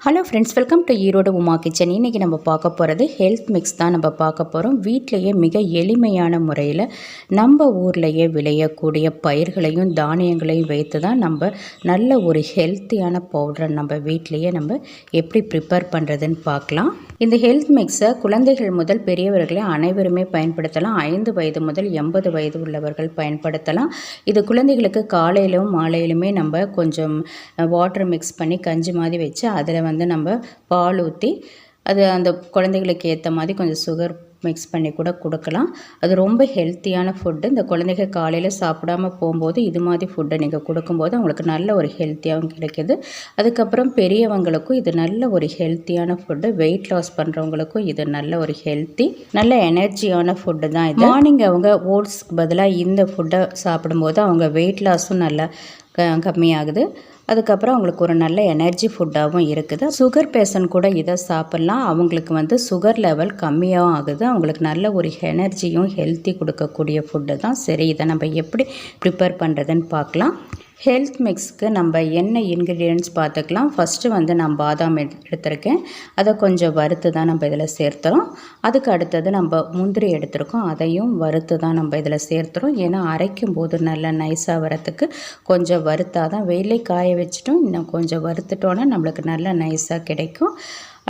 Hello friends welcome to Erode Uma kitchen இன்றைக்கி நம்ம பார்க்க போகிறது ஹெல்த் மிக்ஸ் தான் நம்ம பார்க்க போகிறோம் வீட்டிலையே மிக எளிமையான முறையில் நம்ம ஊர்லேயே விளையக்கூடிய பயிர்களையும் தானியங்களையும் வைத்து தான் நம்ம நல்ல ஒரு ஹெல்த்தியான பவுடரை நம்ம வீட்டிலையே நம்ம எப்படி ப்ரிப்பேர் பண்ணுறதுன்னு பார்க்கலாம். இந்த ஹெல்த் மிக்ஸை குழந்தைகள் முதல் பெரியவர்களே அனைவருமே பயன்படுத்தலாம். ஐந்து வயது முதல் எண்பது வயது உள்ளவர்கள் பயன்படுத்தலாம். இது குழந்தைகளுக்கு காலையிலும் மாலையிலுமே நம்ம கொஞ்சம் வாட்டர் மிக்ஸ் பண்ணி கஞ்சி மாதிரி வச்சு அதில் வந்து நம்ம பால் ஊற்றி அது அந்த குழந்தைகளுக்கு ஏற்ற மாதிரி கொஞ்சம் சுகர் மிக்ஸ் பண்ணி கூட கொடுக்கலாம். அது ரொம்ப ஹெல்த்தியான ஃபுட்டு இந்த குழந்தைங்க காலையில் சாப்பிடாம போகும்போது இது மாதிரி ஃபுட்டை நீங்கள் கொடுக்கும்போது அவங்களுக்கு நல்ல ஒரு ஹெல்த்தியாகவும் கிடைக்கிது. அதுக்கப்புறம் பெரியவங்களுக்கும் இது நல்ல ஒரு ஹெல்த்தியான ஃபுட்டு வெயிட் லாஸ் பண்ணுறவங்களுக்கும் இது நல்ல ஒரு ஹெல்த்தி நல்ல எனர்ஜியான ஃபுட்டு தான் இது. மார்னிங் அவங்க ஓட்ஸ்க்கு பதிலாக இந்த ஃபுட்டை சாப்பிடும்போது அவங்க வெயிட் லாஸும் நல்லா க கம்மியாகுது. அதுக்கப்புறம் அவங்களுக்கு ஒரு நல்ல எனர்ஜி ஃபுட்டாகவும் இருக்குது. சுகர் பேஷண்ட் கூட இதை சாப்பிட்லாம். அவங்களுக்கு வந்து சுகர் லெவல் கம்மியாகவும் ஆகுது. அவங்களுக்கு நல்ல ஒரு எனர்ஜியும் ஹெல்த்தி கொடுக்கக்கூடிய ஃபுட்டு தான். சரி இதை நம்ம எப்படி ப்ரிப்பேர் பண்ணுறதுன்னு பார்க்கலாம். ஹெல்த் மிக்ஸ்க்கு நம்ம என்ன இன்க்ரீடியன்ட்ஸ் பார்த்துக்கலாம். ஃபஸ்ட்டு வந்து நான் பாதாம் எடுத்திருக்கேன். அதை கொஞ்சம் வறுத்து தான் நம்ம இதில் சேர்த்துறோம். அதுக்கு அடுத்தது நம்ம முந்திரி எடுத்திருக்கோம். அதையும் வறுத்து தான் நம்ம இதில் சேர்த்துறோம். ஏன்னா அரைக்கும் போது நல்லா நைஸாக வரத்துக்கு கொஞ்சம் வறுத்தாக தான் வெயிலே காய வச்சுட்டோம். இன்னும் கொஞ்சம் வறுத்துட்டோன்னா நம்மளுக்கு நல்லா நைஸாக கிடைக்கும்.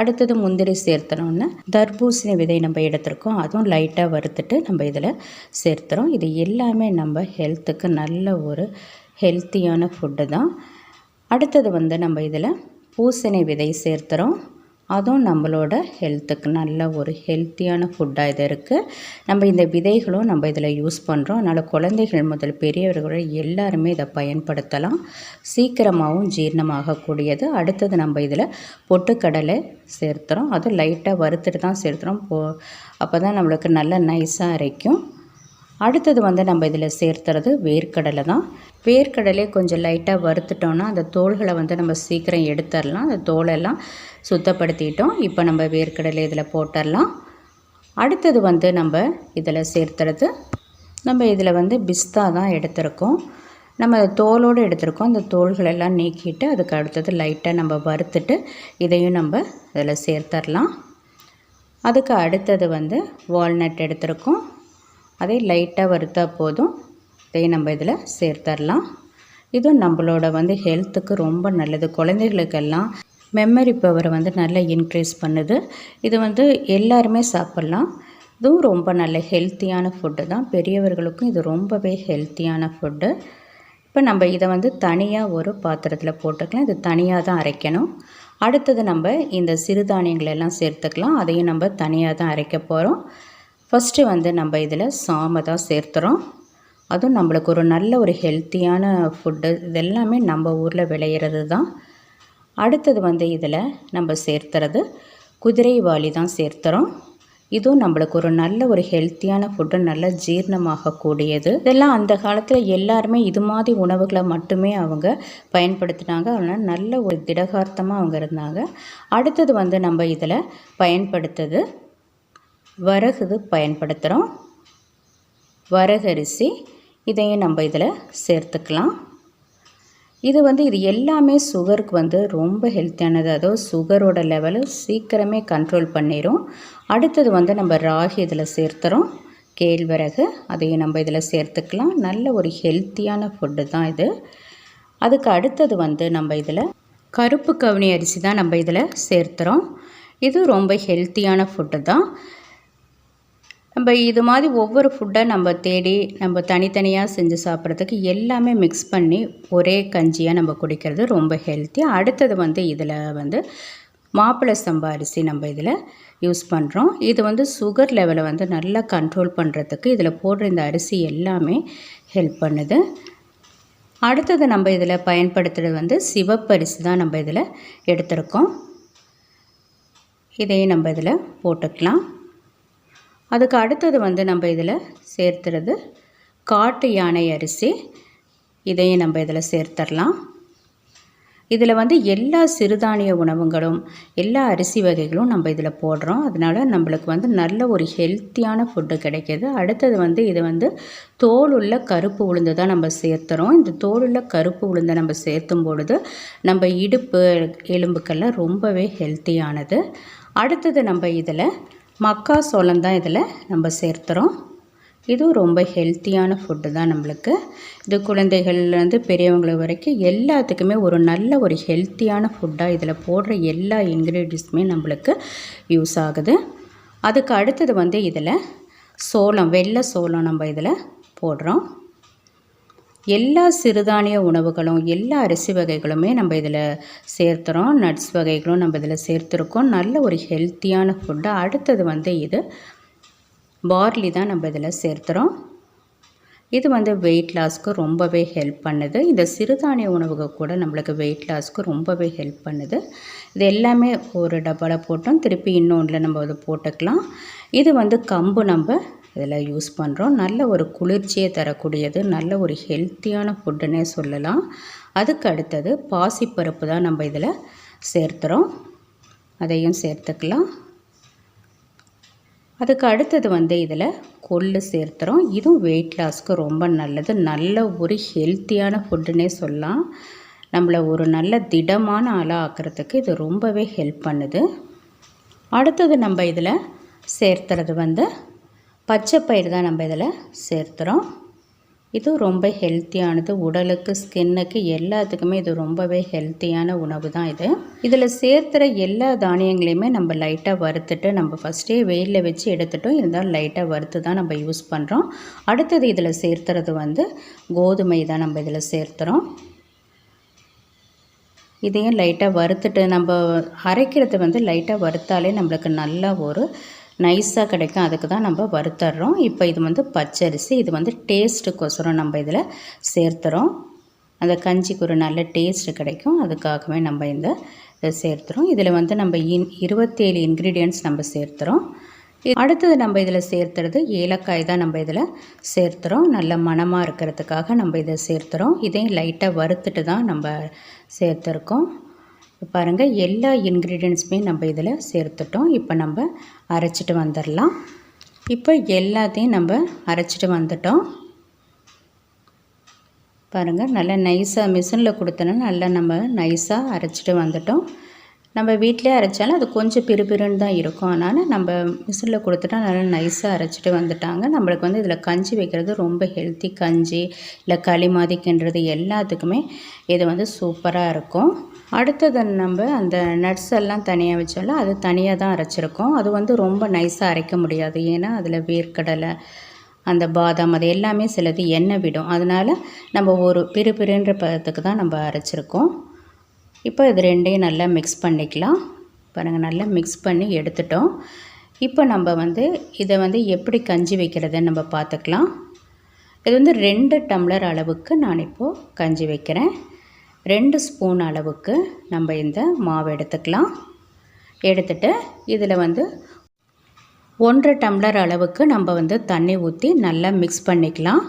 அடுத்தது முந்திரி சேர்த்தனோன்னு தர்பூசணி விதை நம்ம எடுத்திருக்கோம். அதுவும் லைட்டாக வறுத்துட்டு நம்ம இதில் சேர்த்துறோம். இது எல்லாமே நம்ம ஹெல்த்துக்கு நல்ல ஒரு ஹெல்த்தியான ஃபுட்டு தான். அடுத்தது வந்து நம்ம இதில் பூசணி விதை சேர்த்துறோம். அதுவும் நம்மளோட ஹெல்த்துக்கு நல்ல ஒரு ஹெல்த்தியான ஃபுட்டாக இது இருக்குது நம்ம இந்த விதைகளும் நம்ம இதில் யூஸ் பண்ணுறோம் அதனால் குழந்தைகள் முதல் பெரியவர்கள் எல்லாருமே இதை பயன்படுத்தலாம். சீக்கிரமாகவும் ஜீரணமாகக்கூடியது. அடுத்தது நம்ம இதில் பொட்டுக்கடலை சேர்த்துறோம். அதுவும் லைட்டாக வறுத்துட்டு தான் சேர்த்துறோம். போ அப்போ தான் நம்மளுக்கு நல்லா நைஸாக அரைக்கும். அடுத்தது வந்து நம்ம இதில் சேர்த்துறது வேர்க்கடலை தான். வேர்க்கடலே கொஞ்சம் லைட்டாக வறுத்துட்டோன்னா அந்த தோள்களை வந்து நம்ம சீக்கிரம் எடுத்துடலாம். அந்த தோலெல்லாம் சுத்தப்படுத்திட்டோம். இப்போ நம்ம வேர்க்கடலை இதில் போட்டுடலாம். அடுத்தது வந்து நம்ம இதில் சேர்த்துறது நம்ம இதில் வந்து பிஸ்தா தான் எடுத்திருக்கோம். நம்ம தோலோடு எடுத்திருக்கோம். அந்த தோள்களெல்லாம் நீக்கிட்டு அதுக்கு அடுத்தது லைட்டாக நம்ம வறுத்துட்டு இதையும் நம்ம இதில் சேர்த்துடலாம். அதுக்கு அடுத்தது வந்து வால்நட் எடுத்திருக்கோம். அதை லைட்டாக வறுத்தா போதும். இதை நம்ம இதில் சேர்த்துடலாம் இதுவும் நம்மளோட வந்து ஹெல்த்துக்கு ரொம்ப நல்லது. குழந்தைகளுக்கெல்லாம் மெமரி பவரை வந்து நல்லா இன்க்ரீஸ் பண்ணுது. இது வந்து எல்லாருமே சாப்பிட்லாம். இதுவும் ரொம்ப நல்ல ஹெல்த்தியான ஃபுட்டு தான். பெரியவர்களுக்கும் இது ரொம்பவே ஹெல்த்தியான ஃபுட்டு இப்போ நம்ம இதை வந்து தனியாக ஒரு பாத்திரத்தில் போட்டுக்கலாம். இது தனியாக தான் அரைக்கணும். அடுத்தது நம்ம இந்த சிறுதானியங்களெல்லாம் சேர்த்துக்கலாம். அதையும் நம்ம தனியாக தான் அரைக்க போகிறோம் ஃபஸ்ட்டு வந்து நம்ம இதில் சாமை தான் சேர்த்துறோம். அதுவும் நம்மளுக்கு ஒரு நல்ல ஒரு ஹெல்த்தியான ஃபுட்டு இதெல்லாமே நம்ம ஊரில் விளையிறது தான். அடுத்தது வந்து இதில் நம்ம சேர்த்துறது குதிரைவாளி தான் சேர்த்துறோம். இதுவும் நம்மளுக்கு ஒரு நல்ல ஒரு ஹெல்த்தியான ஃபுட்டு நல்ல ஜீரணமாகக்கூடியது. இதெல்லாம் அந்த காலத்தில் எல்லாருமே இது மாதிரி உணவுகளை மட்டுமே அவங்க பயன்படுத்தினாங்க. அதனால் நல்ல ஒரு திடகார்த்தமாக அவங்க இருந்தாங்க. அடுத்தது வந்து நம்ம இதில் பயன்படுத்துது வரகு பயன்படுத்துகிறோம் வரகரிசி இதையும் நம்ம இதில் சேர்த்துக்கலாம். இது வந்து இது எல்லாமே சுகருக்கு வந்து ரொம்ப ஹெல்த்தியானது அதாவது சுகரோட லெவலு சீக்கிரமே கண்ட்ரோல் பண்ணிடும் அடுத்தது வந்து நம்ம ராகி இதில் சேர்த்துறோம். கேழ்வரகு அதையும் நம்ம இதில் சேர்த்துக்கலாம். நல்ல ஒரு ஹெல்த்தியான ஃபுட்டு தான் இது. அதுக்கு அடுத்தது வந்து நம்ம இதில் கருப்பு கவுனி அரிசி தான் நம்ம இதில் சேர்த்துறோம். இது ரொம்ப ஹெல்த்தியான ஃபுட்டு தான். நம்ம இது மாதிரி ஒவ்வொரு ஃபுட்டை நம்ம தேடி நம்ம தனித்தனியாக செஞ்சு சாப்பிட்றதுக்கு எல்லாமே மிக்ஸ் பண்ணி ஒரே கஞ்சியாக நம்ம குடிக்கிறது ரொம்ப ஹெல்த்தி அடுத்தது வந்து இதில் வந்து மாப்பிள்ளை சம்பா அரிசி நம்ம இதில் யூஸ் பண்ணுறோம் இது வந்து சுகர் லெவலை வந்து நல்லா கண்ட்ரோல் பண்ணுறதுக்கு இதில் போடுற இந்த அரிசி எல்லாமே ஹெல்ப் பண்ணுது. அடுத்தது நம்ம இதில் பயன்படுத்துகிறது வந்து சிவப்பரிசி தான் நம்ம இதில் எடுத்திருக்கோம். இதையும் நம்ம இதில் போட்டுக்கலாம். அதுக்கு அடுத்தது வந்து நம்ம இதில் சேர்த்துறது காட்டு யானை அரிசி. இதையும் நம்ம இதில் சேர்த்துடலாம் இதில் வந்து எல்லா சிறுதானிய உணவுகளும் எல்லா அரிசி வகைகளும் நம்ம இதில் போடுறோம். அதனால் நம்மளுக்கு வந்து நல்ல ஒரு ஹெல்த்தியான ஃபுட்டு கிடைக்கிது. அடுத்தது வந்து இது வந்து தோல் உள்ள கருப்பு உளுந்து தான் நம்ம சேர்த்துறோம். இந்த தோல் உள்ள கருப்பு உளுந்தை நம்ம சேர்த்தும் பொழுது நம்ம இடுப்பு எலும்புக்கெல்லாம் ரொம்பவே ஹெல்த்தியானது அடுத்தது நம்ம இதில் மக்கா சோளம் தான் இதில் நம்ம சேர்த்துறோம். இதுவும் ரொம்ப ஹெல்த்தியான ஃபுட்டு தான் நம்மளுக்கு. இது குழந்தைகள்லேருந்து பெரியவங்கள வரைக்கும் எல்லாத்துக்குமே ஒரு நல்ல ஒரு ஹெல்த்தியான ஃபுட்டாக இதில் போடுற எல்லா இன்க்ரீடியன்ஸுமே நம்மளுக்கு யூஸ் ஆகுது. அதுக்கு அடுத்தது வந்து இதில் சோளம் வெள்ளை சோளம் நம்ம இதில் போடுறோம். எல்லா சிறுதானிய உணவுகளும் எல்லா அரிசி வகைகளுமே நம்ம இதில் சேர்த்துறோம். நட்ஸ் வகைகளும் நம்ம இதில் சேர்த்துருக்கோம். நல்ல ஒரு ஹெல்த்தியான ஃபுட்டு அடுத்தது வந்து இது பார்லி தான் நம்ம இதில் சேர்த்துறோம். இது வந்து வெயிட் லாஸ்க்கு ரொம்பவே ஹெல்ப் பண்ணுது. இந்த சிறுதானிய உணவுகள் கூட நம்மளுக்கு வெயிட் லாஸ்க்கு ரொம்பவே ஹெல்ப் பண்ணுது. இது எல்லாமே ஒரு டப்பாவில் போட்டோம். திருப்பி இன்னொன்றில் நம்ம அதை போட்டுக்கலாம். இது வந்து கம்பு நம்ம இதில் யூஸ் பண்ணுறோம். நல்ல ஒரு குளிர்ச்சியை தரக்கூடியது நல்ல ஒரு ஹெல்த்தியான ஃபுட்டுன்னே சொல்லலாம். அதுக்கு அடுத்தது பாசிப்பருப்பு தான் நம்ம இதில் சேர்த்துறோம். அதையும் சேர்த்துக்கலாம். அதுக்கு அடுத்தது வந்து இதில் கொள்ளு சேர்த்துறோம். இதுவும் வெயிட் லாஸ்க்கு ரொம்ப நல்லது. நல்ல ஒரு ஹெல்த்தியான ஃபுட்டுன்னே சொல்லலாம். நம்மளை ஒரு நல்ல திடமான ஆளாக ஆக்கிறதுக்கு இது ரொம்பவே ஹெல்ப் பண்ணுது. அடுத்தது நம்ம இதில் சேர்த்துறது வந்து பச்சை பயிர் தான் நம்ம இதில் சேர்த்துறோம். இது ரொம்ப ஹெல்த்தியானது உடலுக்கு ஸ்கின்னுக்கு எல்லாத்துக்குமே இது ரொம்பவே ஹெல்த்தியான உணவு தான் இது. இதில் சேர்த்துற எல்லா தானியங்களையுமே நம்ம லைட்டாக வறுத்துட்டு நம்ம ஃபஸ்ட்டே வெயிலில் வச்சு எடுத்துட்டோம். இருந்தாலும் லைட்டாக வறுத்து தான் நம்ம யூஸ் பண்ணுறோம் அடுத்தது இதில் சேர்த்துறது வந்து கோதுமை தான் நம்ம இதில் சேர்த்துறோம். இதையும் லைட்டாக வறுத்துட்டு நம்ம அரைக்கிறது வந்து லைட்டாக வறுத்தாலே நம்மளுக்கு நல்லா ஒரு நைஸாக கிடைக்கும். அதுக்கு தான் நம்ம வறுத்தர்றோம். இப்போ இது வந்து பச்சரிசி இது வந்து டேஸ்ட்டுக்கோசரம் நம்ம இதில் சேர்த்துறோம். அந்த கஞ்சிக்கு ஒரு நல்ல டேஸ்ட்டு கிடைக்கும். அதுக்காகவே நம்ம இந்த சேர்த்துறோம். இதில் வந்து நம்ம இன் இருபத்தேழு இன்க்ரீடியன்ட்ஸ் நம்ம சேர்த்துறோம். அடுத்தது நம்ம இதில் சேர்த்துறது ஏலக்காய் தான் நம்ம இதில் சேர்த்துறோம். நல்ல மணமாக இருக்கிறதுக்காக நம்ம இதை சேர்த்துறோம். இதையும் லைட்டாக வறுத்துட்டு தான் நம்ம சேர்த்துருக்கோம். பாருங்கள் எல்லா இன்க்ரீடியன்ஸுமே நம்ம இதில் சேர்த்துட்டோம். இப்போ நம்ம அரைச்சிட்டு வந்துடலாம் இப்போ எல்லாத்தையும் நம்ம அரைச்சிட்டு வந்துட்டோம். பாருங்கள் நல்லா நைஸாக மிஷினில் கொடுத்தோன்னா நல்லா நம்ம நைஸாக அரைச்சிட்டு வந்துட்டோம். நம்ம வீட்டிலே அரைச்சாலும் அது கொஞ்சம் பிறுபிறுன்னு தான் இருக்கும். அதனால் நம்ம மிஷினில் கொடுத்துட்டா நல்லா நைஸாக அரைச்சிட்டு வந்துட்டாங்க. நம்மளுக்கு வந்து இதில் கஞ்சி வைக்கிறது ரொம்ப ஹெல்த்தி கஞ்சி இல்லை களி மாதிக்கின்றது எல்லாத்துக்குமே இது வந்து சூப்பராக இருக்கும். அடுத்தது நம்ம அந்த நட்ஸ் எல்லாம் தனியாக வச்சாலும் அது தனியாக தான் அரைச்சிருக்கோம். அது வந்து ரொம்ப நைஸாக அரைக்க முடியாது. ஏன்னா அதில் வேர்க்கடலை அந்த பாதாம் அது எல்லாமே சிலது எண்ணெய் விடும். அதனால் நம்ம ஒரு பிறு பிறுன்ற பதத்துக்கு தான் நம்ம அரைச்சிருக்கோம். இப்போ இது ரெண்டையும் நல்லா மிக்ஸ் பண்ணிக்கலாம். பாருங்கள் நல்லா மிக்ஸ் பண்ணி எடுத்துட்டோம். இப்போ நம்ம வந்து இதை வந்து எப்படி கஞ்சி வைக்கிறதுன்னு நம்ம பார்த்துக்கலாம். இது வந்து ரெண்டு டம்ளர் அளவுக்கு நான் இப்போது கஞ்சி வைக்கிறேன். ரெண்டு ஸ்பூன் அளவுக்கு நம்ம இந்த மாவு எடுத்துக்கலாம். எடுத்துட்டு இதில் வந்து ஒன்றரை டம்ளர் அளவுக்கு நம்ம வந்து தண்ணி ஊற்றி நல்லா மிக்ஸ் பண்ணிக்கலாம்.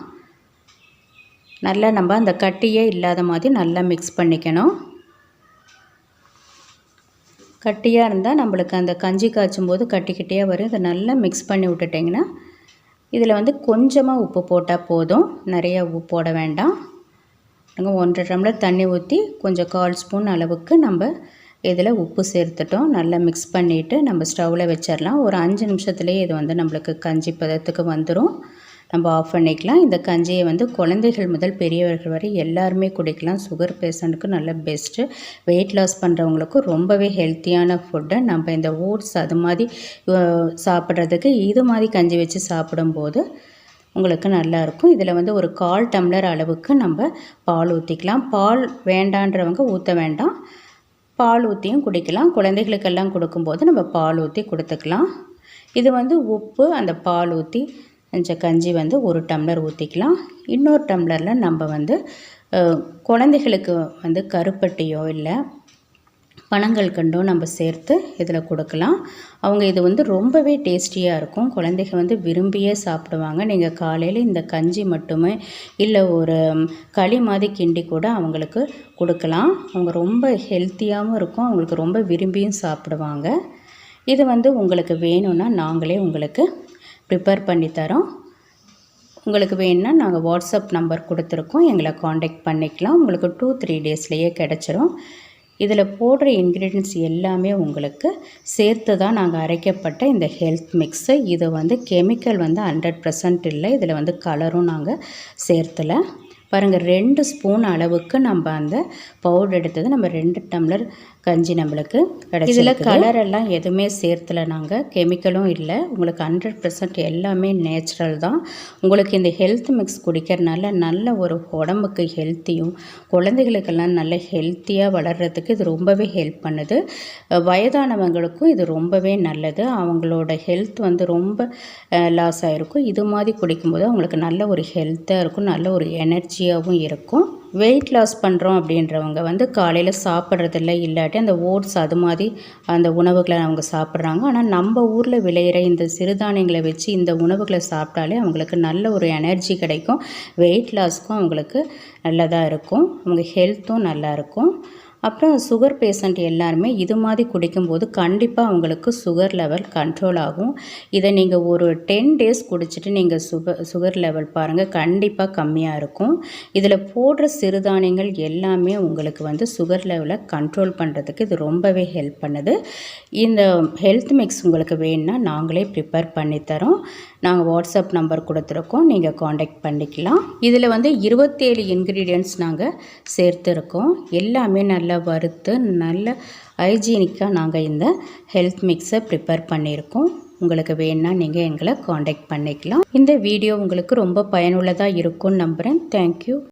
நல்லா நம்ம அந்த கட்டியே இல்லாத மாதிரி நல்லா மிக்ஸ் பண்ணிக்கணும். கட்டியாக இருந்தால் நம்மளுக்கு அந்த கஞ்சி காய்ச்சும் போது கட்டிக்கிட்டே வரும். இதை நல்லா மிக்ஸ் பண்ணி விட்டுட்டிங்கன்னா இதில் வந்து கொஞ்சமாக உப்பு போட்டால் போதும். நிறைய உப்பு போட வேண்டாம். நாங்கள் ஒன்றரை டம்ளர் தண்ணி ஊற்றி கொஞ்சம் கால் ஸ்பூன் அளவுக்கு நம்ம இதில் உப்பு சேர்த்துட்டோம். நல்லா மிக்ஸ் பண்ணிவிட்டு நம்ம ஸ்டவ்வில் வச்சிடலாம் ஒரு அஞ்சு நிமிஷத்துலேயே இது வந்து நம்மளுக்கு கஞ்சி பதத்துக்கு வந்துடும் நம்ம ஆஃப் பண்ணிக்கலாம். இந்த கஞ்சியை வந்து குழந்தைகள் முதல் பெரியவர்கள் வரை எல்லாருமே குடிக்கலாம். சுகர் பேஷண்ட்டுக்கு நல்ல பெஸ்ட்டு வெயிட் லாஸ் பண்ணுறவங்களுக்கும் ரொம்பவே ஹெல்த்தியான ஃபுட்டு நம்ம இந்த ஓட்ஸ் அது மாதிரி சாப்பிட்றதுக்கு இது மாதிரி கஞ்சி வச்சு சாப்பிடும்போது உங்களுக்கு நல்லாயிருக்கும் இதில் வந்து ஒரு கால் டம்ளர் அளவுக்கு நம்ம பால் ஊற்றிக்கலாம் பால் வேண்டான்றவங்க ஊற்ற வேண்டாம். பால் ஊற்றியும் குடிக்கலாம். குழந்தைகளுக்கெல்லாம் கொடுக்கும்போது நம்ம பால் ஊற்றி கொடுத்துக்கலாம். இது வந்து உப்பு அந்த பால் ஊற்றி கொஞ்சம் கஞ்சி வந்து ஒரு டம்ளர் ஊற்றிக்கலாம் இன்னொரு டம்ளரில் நம்ம வந்து குழந்தைகளுக்கு வந்து கருப்பட்டியோ இல்லை பனங்கள் கண்டும் நம்ம சேர்த்து இதில் கொடுக்கலாம். அவங்க இது வந்து ரொம்பவே டேஸ்டியாக இருக்கும். குழந்தைங்க வந்து விரும்பியே சாப்பிடுவாங்க. நீங்கள் காலையில் இந்த கஞ்சி மட்டுமே இல்லை ஒரு களி மாதிரி கிண்டி கூட அவங்களுக்கு கொடுக்கலாம். அவங்க ரொம்ப ஹெல்த்தியாகவும் இருக்கும். அவங்களுக்கு ரொம்ப விரும்பியும் சாப்பிடுவாங்க. இது வந்து உங்களுக்கு வேணும்னா நாங்களே உங்களுக்கு ப்ரிப்பேர் பண்ணி தரோம். உங்களுக்கு வேணும்னா நாங்கள் வாட்ஸ்அப் நம்பர் கொடுத்துருக்கோம். எங்களை காண்டாக்ட் பண்ணிக்கலாம். உங்களுக்கு டூ த்ரீ டேஸ்லேயே கிடச்சிரும். இதில் போடுற இன்க்ரீடியன்ஸ் எல்லாமே உங்களுக்கு சேர்த்து தான் நாங்கள் அரைக்கப்பட்ட இந்த ஹெல்த் மிக்ஸு இது வந்து கெமிக்கல் வந்து ஹண்ட்ரட் பர்சன்ட் இல்லை. இதில் வந்து கலரும் நாங்கள் சேர்த்தலை. பாருங்கள் ரெண்டு ஸ்பூன் அளவுக்கு நம்ம அந்த பவுடர் எடுத்தது நம்ம ரெண்டு டம்ளர் கஞ்சி நம்மளுக்கு கிடைச்சி இதில் கலர் எல்லாம் எதுவுமே சேர்த்துல நாங்கள் கெமிக்கலும் இல்லை. உங்களுக்கு ஹண்ட்ரட் பர்சன்ட் எல்லாமே நேச்சுரல் தான். உங்களுக்கு இந்த ஹெல்த் மிக்ஸ் குடிக்கிறனால நல்ல ஒரு உடம்புக்கு ஹெல்த்தியும் குழந்தைகளுக்கெல்லாம் நல்ல ஹெல்த்தியாக வளர்கிறதுக்கு இது ரொம்பவே ஹெல்ப் பண்ணுது. வயதானவங்களுக்கும் இது ரொம்பவே நல்லது. அவங்களோட ஹெல்த் வந்து ரொம்ப லாஸ் ஆகிருக்கும் இது மாதிரி குடிக்கும்போது அவங்களுக்கு நல்ல ஒரு ஹெல்த்தாக இருக்கும். நல்ல ஒரு எனர்ஜி எனர்ஜியாகவும் இருக்கும். வெயிட் லாஸ் பண்ணுறோம் அப்படின்றவங்க வந்து காலையில் சாப்பிட்றதில்ல இல்லாட்டி அந்த ஓட்ஸ் அது மாதிரி அந்த உணவுகளை அவங்க சாப்பிட்றாங்க. ஆனால் நம்ம ஊரில் விளையிற இந்த சிறுதானியங்களை வச்சு இந்த உணவுகளை சாப்பிட்டாலே அவங்களுக்கு நல்ல ஒரு எனர்ஜி கிடைக்கும். வெயிட் லாஸ்க்கும் அவங்களுக்கு நல்லதாக இருக்கும். அவங்க ஹெல்த்தும் நல்லாயிருக்கும் அப்புறம் சுகர் பேஷண்ட் எல்லாருமே இது மாதிரி குடிக்கும்போது கண்டிப்பாக அவங்களுக்கு சுகர் லெவல் கண்ட்ரோல் ஆகும். இதை நீங்கள் ஒரு டென் டேஸ் குடிச்சிட்டு நீங்கள் சுகர் சுகர் லெவல் பாருங்கள் கண்டிப்பாக கம்மியாக இருக்கும். இதில் போடுற சிறுதானியங்கள் எல்லாமே உங்களுக்கு வந்து சுகர் லெவலை கண்ட்ரோல் பண்ணுறதுக்கு இது ரொம்பவே ஹெல்ப் பண்ணுது. இந்த ஹெல்த் மிக்ஸ் உங்களுக்கு வேணும்னா நாங்களே ப்ரிப்பேர் பண்ணித்தரோம் நாங்கள் வாட்ஸ்அப் நம்பர் கொடுத்துருக்கோம் நீங்கள் காண்டாக்ட் பண்ணிக்கலாம். இதில் வந்து இருபத்தேழு இன்க்ரீடியன்ட்ஸ் நாங்கள் சேர்த்துருக்கோம். எல்லாமே நல்லா வறுத்து நல்ல ஹைஜீனிக்காக நாங்கள் இந்த ஹெல்த் மிக்ஸை ப்ரிப்பேர் பண்ணியிருக்கோம். உங்களுக்கு வேணால் நீங்கள் எங்களை காண்டாக்ட் பண்ணிக்கலாம். இந்த வீடியோ உங்களுக்கு ரொம்ப பயனுள்ளதாக இருக்கும்னு நம்புகிறேன் தேங்க்யூ